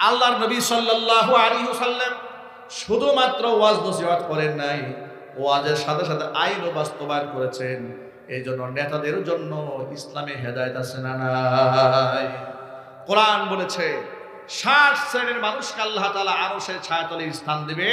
আল্লাহর নবী সাল্লাল্লাহু আলাইহি সাল্লাম শুধুমাত্র ওয়াজ নসিহত করেন নাই, ওয়াজের সাথে সাথে আইনও বাস্তবায়ন করেছেন। এই জন্য নেতাদের জন্য ইসলামে হেদায়েত আছে না নাই? কোরআন বলেছে, ষাট শ্রেণির মানুষকে আল্লাহ তালা আরও সে ছায়াতলে স্থান দেবে।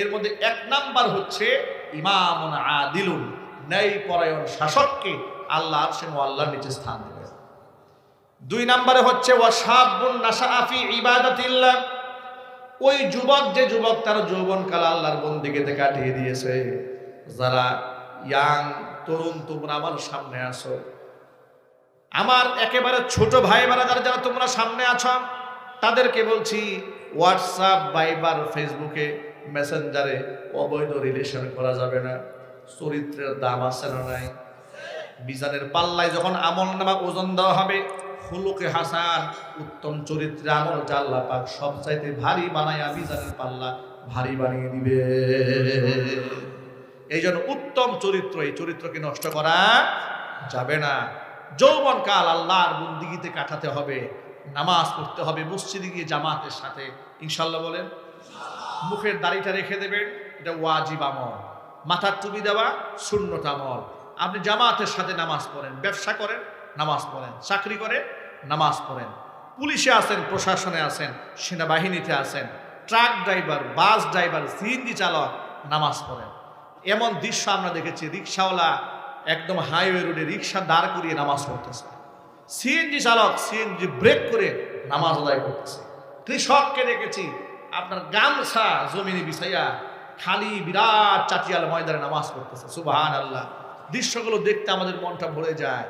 এর মধ্যে এক নাম্বার হচ্ছে, ইমামুন আদিলুন ন্যায় পরায়ণ শাসককে আল্লাহ সে আল্লাহর নিচে স্থান দেবে। দুই নম্বরে হচ্ছে ইবাদাতিল্লাহ। ওই যুবক, যে যুবক তার যৌবনকাল আল্লাহর বন্দিগিতে কাটিয়ে দিয়েছে। যারা ইয়াং তরুণ, তোমরা আমার সামনে আসো আমার একেবারে ছোট ভাই যারা যারা তোমরা সামনে আছো, তাদেরকে বলছি, হোয়াটসঅ্যাপ বাইবার ফেসবুকে, মেসেঞ্জারে অবৈধ রিলেশন করা যাবে না। চরিত্রের দাম আছে না নাই? মিজানের পাল্লায় যখন আমল নামা ওজন দেওয়া হবে হুলুকে হাসান, উত্তম চরিত্রে আমল জাল্লা পাক সব চাইতে ভারী বানায় মিজানের পাল্লা ভারী বানিয়ে দিবে। এই জন্য উত্তম চরিত্র, এই চরিত্রকে নষ্ট করা যাবে না। যৌবন কাল আল্লাহর বন্দিগিতে কাটাতে হবে, নামাজ পড়তে হবে, মসজিদে গিয়ে জামাতের সাথে। ইনশাল্লাহ বলেন, মুখের দাড়িটা রেখে দেবেন, এটা ওয়াজিব আমল। মাথার টুপি দেওয়া শূন্যতা আমল। আপনি জামাতের সাথে নামাজ পড়েন, ব্যবসা করেন নামাজ পড়েন। চাকরি করে, নামাজ পড়েন। পুলিশে আছেন, প্রশাসনে আছেন, সেনাবাহিনীতে আছেন। Truck driver, bus driver, CNG চালক, নামাজ পড়েন। এমন দৃশ্য আমরা দেখেছি, রিক্সাওয়ালা একদম হাইওয়ে রোডে রিক্সা দাঁড় করিয়ে নামাজ পড়তেছে। সিএনজি চালক সিএনজি ব্রেক করে নামাজ আদায় করতেছে। কৃষককে দেখেছি, আপনার গামছা জমিনে বিছাইয়া খালি বিরাট চাটিয়াল ময়দানে নামাজ পড়তেছে। সুবাহান আল্লাহ দৃশ্যগুলো দেখতে আমাদের মনটা ভরে যায়।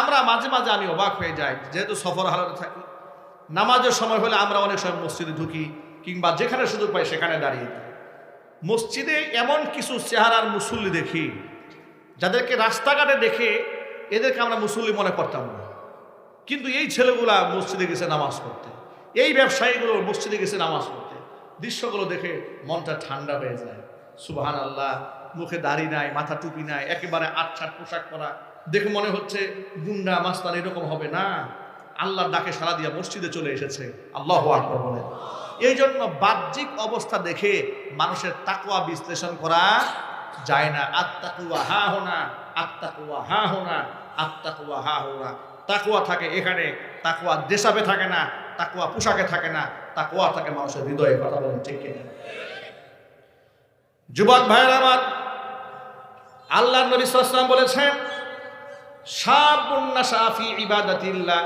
আমরা মাঝে মাঝে আমি অবাক হয়ে যাই, যেহেতু সফর হালাতে থাকি, নামাজের সময় হলে আমরা অনেক সময় মসজিদে ঢুকি, কিংবা যেখানে সুযোগ পাই সেখানে দাঁড়িয়ে মসজিদে এমন কিছু চেহারার মুসল্লি দেখি, যাদেরকে রাস্তাঘাটে দেখে এদেরকে আমরা মুসল্লি মনে করতাম না। কিন্তু এই ছেলেগুলা মসজিদে গেছে নামাজ পড়তে। এই ব্যবসায়ীগুলো মসজিদে গেছে নামাজ পড়তে। দৃশ্যগুলো দেখে মনটা ঠান্ডা হয়ে যায়। সুবাহান আল্লাহ মুখে দাড়ি নাই, মাথা টুপি নাই, একেবারে আটছাট পোশাক পরা। দেখে মনে হচ্ছে গুন্ডা, মাস্তান এরকম হবে না। আল্লাহর ডাকে সারা দিয়া মসজিদে চলে এসেছে। আল্লাহ আকবর বলে। এই জন্য বাহ্যিক অবস্থা দেখে মানুষের তাকুয়া বিশ্লেষণ করা যায় না। আত্মাকুয়া হা হোনা আত্মাকুয়া হা হোনা আত্মাকুয়া হা হোনা। তাকুয়া থাকে এখানে তাকুয়া দেশাবে থাকে না তাকুয়া পোশাকে থাকে না তাকুয়া থাকে মানুষের হৃদয়ে, কথা বলেন ঠিক কিনা? যুবক ভাইয়ের আমার আল্লাহ নবী সাল্লাম বলেছেন, সাবুন্না সাফি ইবাদাতিল্লাহ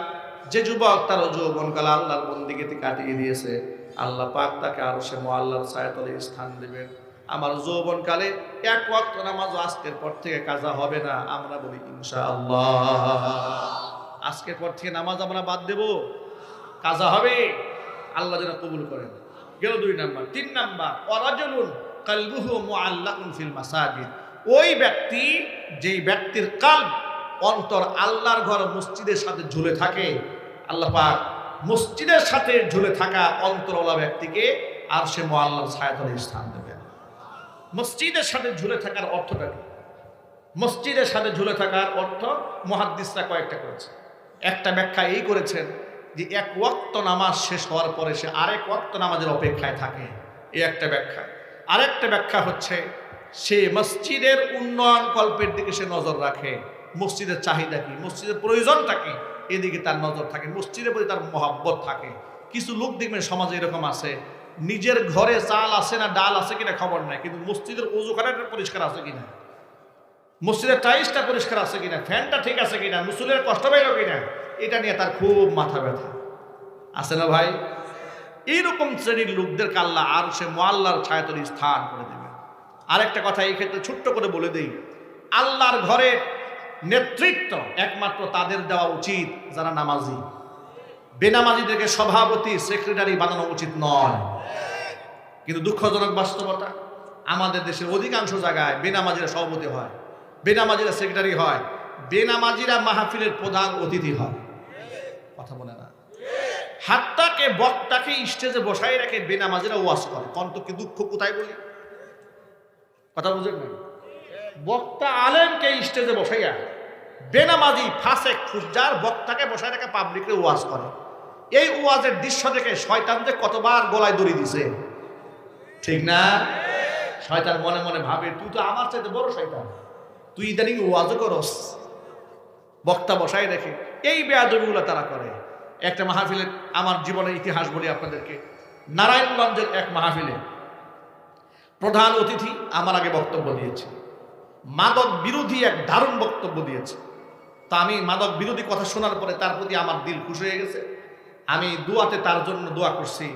যে যুবক তার যৌবনকাল আল্লাহর বন্দিগিতে কাটিয়ে দিয়েছে, আল্লাহ পাক তাকে আরও সে আল্লাহর ছায়াতলে স্থান দেবেন। আমার যৌবনকালে এক ওয়াক্ত নামাজ আজকের পর থেকে কাজা হবে না, আমরা বলি ইনশাআল্লাহ। আজকের পর থেকে নামাজ আমরা বাদ দেব, কাজা হবে, আল্লাহ যেন কবুল করেন। গেল দুই নাম্বার। তিন নাম্বার অরাজলুন কালবুহু মুআল্লাকুন ফিল মাসাজিদ। ওই ব্যক্তি, যেই ব্যক্তির কাল অন্তর আল্লাহর ঘর মসজিদের সাথে ঝুলে থাকে, আল্লাহ পাক মসজিদের সাথে ঝুলে থাকা অন্তরওয়ালা ব্যক্তিকে আর সে মোয়াল্লার ছায়াতলে স্থান দেবে। মসজিদের সাথে ঝুলে থাকার অর্থটা কি? মসজিদের সাথে ঝুলে থাকার অর্থ মহাদ্দিসরা কয়েকটা করেছে। একটা ব্যাখ্যা এই করেছেন যে এক ওয়াক্ত নামাজ শেষ হওয়ার পরে সে আরেক ওয়াক্ত নামাজের অপেক্ষায় থাকে। এই একটা ব্যাখ্যা। আরেকটা ব্যাখ্যা হচ্ছে সে মসজিদের উন্নয়ন কল্পের দিকে সে নজর রাখে। মসজিদের চাহিদা কি? মসজিদের প্রয়োজনটা কি? এদিকে তার নজর থাকে, মসজিদের প্রতি তার মহাব্বত থাকে। কিছু লোক দেখবেন সমাজে এরকম আছে, নিজের ঘরে চাল আছে না ডাল আছে কিনা খবর নাই, কিন্তু মসজিদের উজুখানাটা পরিষ্কার আছে কিনা? মসজিদের টাইলসটা পরিষ্কার আছে কিনা? ফ্যানটা ঠিক আছে কিনা? মুসুলের কষ্ট পাইল কিনা? এটা নিয়ে তার খুব মাথা ব্যথা। আছে না ভাই? এইরকম শ্রেণির লোকদের কাল্লা আর সে মোয়াল্লার ছায়াতলি স্থান করে দেবে আরেকটা কথা এই ক্ষেত্রে ছোট্ট করে বলে দেই। আল্লাহর ঘরে নেতৃত্ব একমাত্র তাদের দেওয়া উচিত যারা নামাজি। বেনামাজিদেরকে সভাপতি, সেক্রেটারি বানানো উচিত নয়। কিন্তু দুঃখজনক বাস্তবতা, আমাদের দেশের অধিকাংশ জায়গায় বেনামাজিরা সভাপতি হয়, বেনামাজিরা সেক্রেটারি হয়, বেনামাজিরা মাহফিলের প্রধান অতিথি হয়। কথা বলে না। হাতটাকে বক্তাকে স্টেজে বসাই রেখে বেনামাজিরা ওয়াশ করে। কন্ত কি দুঃখ কোথায় বলি? কথা বুঝেন না বক্তা আলেমকে স্টেজে বসাইয়া বেনামাজি ফাসেক ফুজার বক্তাকে বসায় রেখে পাবলিকরে ওয়াজ করে। এই ওয়াজের দৃশ্য দেখে শয়তান যে কতবার গলায় দড়ি দিছে। ঠিক না? শয়তান মনে মনে ভাবে, তুই তো আমার চাইতে বড় শয়তান। তুই ইদানিং ওয়াজও করস। বক্তা বসাই রেখে, এই বেয়াদবিগুলো তারা করে। একটা মাহফিলের আমার জীবনের ইতিহাস বলি আপনাদেরকে। নারায়ণগঞ্জের এক মাহফিলে প্রধান অতিথি আমার আগে বক্তব্য দিয়েছে। মাদক বিরোধী এক দারুণ বক্তব্য দিয়েছে। তা আমি মাদক বিরোধী কথা শোনার পরে তার প্রতি আমার দিল খুশি হয়ে গেছে। আমি দোয়াতে তার জন্য দোয়া করছি,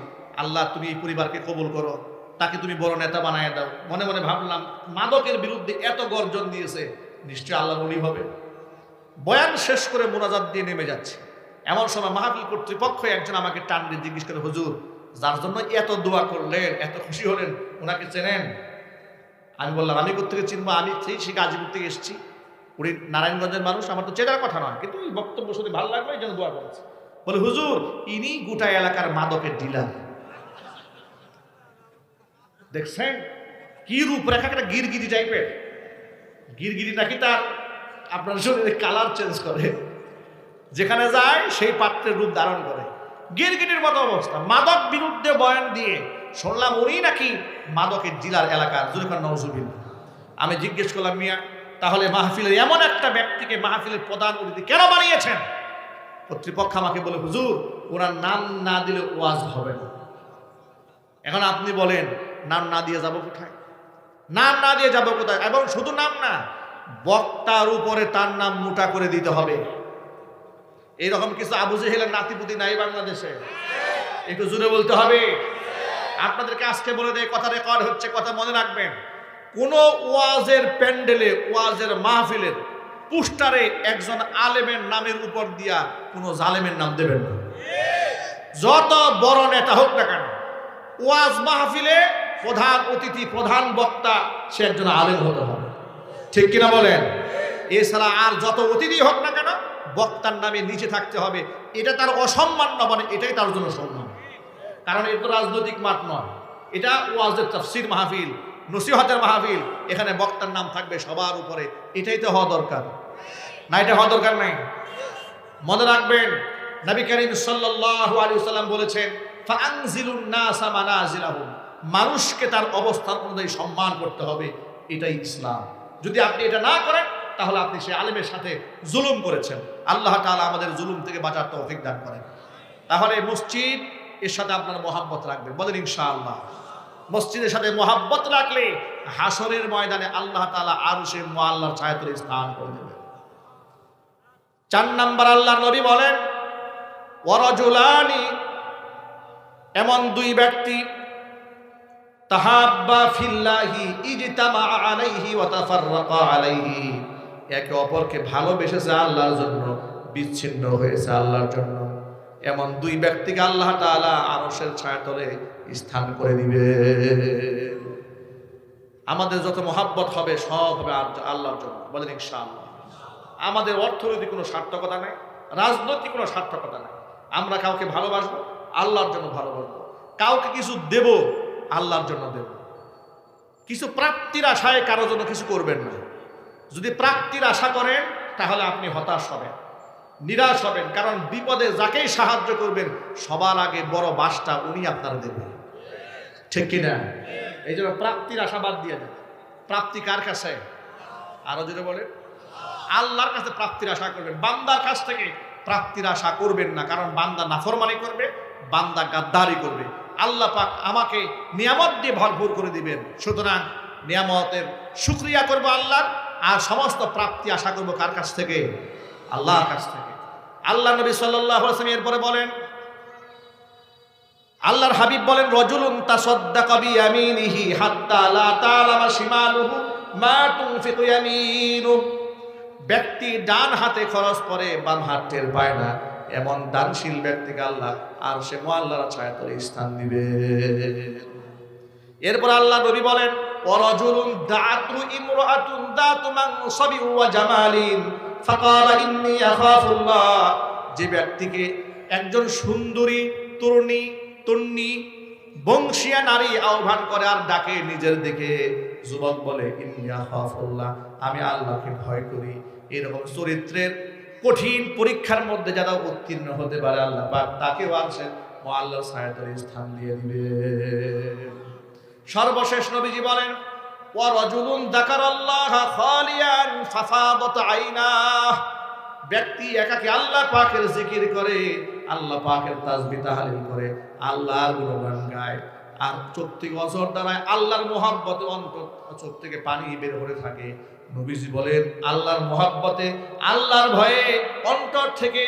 আল্লাহ তুমি এই পরিবারকে কবুল করো, তাকে তুমি বড় নেতা বানায় দাও। মনে মনে ভাবলাম, মাদকের বিরুদ্ধে এত গর্জন দিয়েছে নিশ্চয় আল্লাহ বলি হবে। বয়ান শেষ করে মোনাজাত দিয়ে নেমে যাচ্ছে। এমন সময় মাহফিল কর্তৃপক্ষ একজন আমাকে টান দিয়ে জিজ্ঞেস করে, হুজুর যার জন্য এত দোয়া করলেন, এত খুশি হলেন ওনাকে চেনেন। আমি বললাম, আমি কোথেকে চিনবো? আমি সেই সে গাজীপুর থেকে এসেছি। উনি নারায়ণগঞ্জের মানুষ, আমার তো চেনার কথা নয়, কিন্তু বক্তব্য শুনে ভালো লাগল, এই জন্য দোয়া করেছে। বলে, হুজুর, ইনি গোটা এলাকার মাদকের ডিলার। দেখছেন? কি রূপরেখা, একটা গিরগিরি টাইপের। গিরগিরি নাকি তার, আপনার শরীরে কালার চেঞ্জ করে। যেখানে যায়, সেই পাত্রের রূপ ধারণ করে। গিরগিটির মতো অবস্থা। মাদক বিরুদ্ধে বয়ান দিয়ে শুনলাম উনি নাকি মাদকের জেলার এলাকার। জুলখান নজুবিন আমি জিজ্ঞেস করলাম, মিয়া, তাহলে মাহফিলের এমন একটা ব্যক্তিকে মাহফিলের প্রধান অতিথি কেন বানিয়েছেন? কর্তৃপক্ষ আমাকে বলে, হুজুর, ওনার নাম না দিলে ওয়াজ হবে না। এখন আপনি বলেন, নাম না দিয়ে যাব কোথায়? নাম না দিয়ে যাব কোথায়? এবং শুধু নাম না, বক্তার উপরে তার নাম মোটা করে দিতে হবে। এইরকম কিছু আবু জেহেলের নাতিপুতি নাই বাংলাদেশে। একটু জুড়ে বলতে হবে। আপনাদেরকে আজকে বলে দেয় কথা রেকর্ড হচ্ছে, কথা মনে রাখবেন। কোন ওয়াজের প্যান্ডেলে, ওয়াজের মাহফিলের পুস্টারে একজন আলেমের নামের উপর দিয়া কোনো জালেমের নাম দেবেন না। যত বড় নেতা হোক না কেন, ওয়াজ মাহফিলে প্রধান অতিথি, প্রধান বক্তা, সে একজন আলেম হতে হবে। ঠিক কিনা বলেন? এছাড়া আর যত অতিথি হোক না কেন বক্তার নামে নিচে থাকতে হবে। এটা তার অসম্মান না মানে এটাই তার জন্য সম্মান। কারণ এটা রাজনৈতিক মাঠ নয়। এটা ওয়াজের তফসির মাহফিল, নসিহতের মাহফিল, এখানে বক্তার নাম থাকবে সবার উপরে। এটাই তো হওয়া দরকার। না, এটা হওয়া দরকার নাই। মনে রাখবেন, নবী করিম সাল্লাল্লাহু আলাইহি সাল্লাম বলেছেন, ফাআনজিলুন নাসা মানাজিলাহুম। মানুষকে তার অবস্থান অনুযায়ী সম্মান করতে হবে। এটাই ইসলাম। যদি আপনি এটা না করেন তাহলে আপনি সে আলেমের সাথে জুলুম করেছেন। আল্লাহ তাআলা আমাদের জুলুম থেকে বাঁচার তৌফিক দান করেন। তাহলে মসজিদ, এর সাথে আপনার মহাব্বত রাখবেন। বলেন ইনশাআল্লাহ। মসজিদের সাথে মহাব্বত রাখলে হাসরের ময়দানে আল্লাহ তাআলা আরও সে মোয়াল্লার ছায়াতলে স্থান করে দেবেন। চার নাম্বার আল্লাহ নবী বলেন ওয়ারাজুলানি এমন দুই ব্যক্তি, তাহাব্বা ফিল্লাহি ইজতামা আলাইহি ওয়া তাফাররাকা আলাইহি একে অপরকে ভালোবেসেছে আল্লাহর জন্য, বিচ্ছিন্ন হয়েছে আল্লাহর জন্য। এমন দুই ব্যক্তিকে আল্লাহ তাআলা আরশের ছায়াতলে স্থান করে দিবে। আমাদের যত মহাব্বত হবে, সব হবে আল্লাহর জন্য। বলেন ইনশাআল্লাহ। আমাদের অর্থনৈতিক কোনো সার্থকতা নেই, রাজনৈতিক কোনো সার্থকতা নেই। আমরা কাউকে ভালোবাসবো, আল্লাহর জন্য ভালোবাসবো কাউকে কিছু দেব, আল্লাহর জন্য দেব। কিছু প্রাপ্তির আশায় কারোর জন্য কিছু করবেন না। যদি প্রাপ্তির আশা করেন, তাহলে আপনি হতাশ হবেন, নিরাশ হবেন, কারণ বিপদে যাকেই সাহায্য করবেন, সবার আগে বড় বাসটা উনি আপনারা দেবেন ঠিক কিনা? এই জন্য প্রাপ্তির আশাবাদ দিয়ে দেন। প্রাপ্তি কার কাছে? আরও যদি বলেন। আল্লাহর কাছে প্রাপ্তির আশা করবেন। বান্দার কাছ থেকে প্রাপ্তির আশা করবেন না, কারণ বান্দা নাফরমানি করবে, বান্দা গাদ্দারি করবে। আল্লাহ পাক আমাকে নিয়ামত দিয়ে ভরপুর করে দিবেন। সুতরাং নিয়ামতের শুক্রিয়া করব আল্লাহর আর সমস্ত প্রাপ্তি আশা করব কার কাছ থেকে? আল্লাহর কাছ থেকে। আল্লাহ নবী সাল্লাহ এরপরে বলেন, আল্লাহর হাবিব বলেন, রজুলুন তাসাদ্দাকা বিয়ামিনিহি হাত্তা লা মা ব্যক্তি ডান হাতে খরচ করে বাম হাত পায় না। এমন দানশীল ব্যক্তিকে আল্লাহ, আর সে মোয়াল্লার ছায়াতলে স্থান দিবে। এরপর আল্লাহ নবী বলেন ওয়ারাজুলুন দাআতু ইমরাআতুন দাতু মানসাবি ওয়া জামালিন ফাকালা ইন্নী আখাফুল্লাহ যে ব্যক্তিকে একজন সুন্দরী, তরুণী, তন্নি, বংশীয়া নারী আহ্বান করে আর ডাকে নিজের দিকে, যুবক বলে আমি আল্লাহকে ভয় করি। এরকম চরিত্রের কঠিন পরীক্ষার মধ্যে যারা উত্তীর্ণ হতে পারে, আল্লাহ তাকেও আনছেন। ও আল্লাহর সায়াতের স্থান দিয়ে দিবে। সর্বশেষ নবীজি বলেন ও রজুলুন দাকার খালিয়ান ব্যক্তি একাকে আল্লাহ পাকের জিকির করে, আল্লাহ পাকের তাসবি তাহালিল করে, আল্লাহর গুণগান গায় আর চোখ থেকে অজর দ্বারায় আল্লাহর মোহাব্বতে অন্তর চোখ থেকে পানি বের হয়ে থাকে। নবীজি বলেন, আল্লাহর মোহাব্বতে, আল্লাহর ভয়ে অন্তর থেকে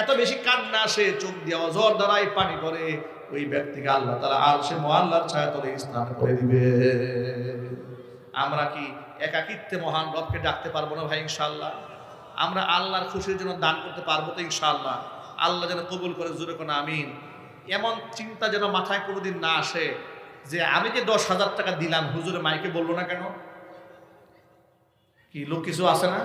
এত বেশি কান্না আসে, চোখ দিয়ে অজর দ্বারাই পানি পড়ে ওই ব্যক্তিকে আল্লাহ তারা আর সে মহাল্লার ছায়াতলে স্থান করে দিবে। আমরা কি একাকিত্বে মহান রবকে ডাকতে পারব না ভাই ইনশাল্লাহ আমরা আল্লাহর খুশির জন্য দান করতে পারব তো ইনশাল্লাহ আল্লাহ যেন কবুল করে, জোরে কোনো আমিন। এমন চিন্তা যেন মাথায় কোনোদিন না আসে যে আমি যে দশ হাজার টাকা দিলাম হুজুরে মাইকে বলব না কেন? কি লোক কিছু আছে না?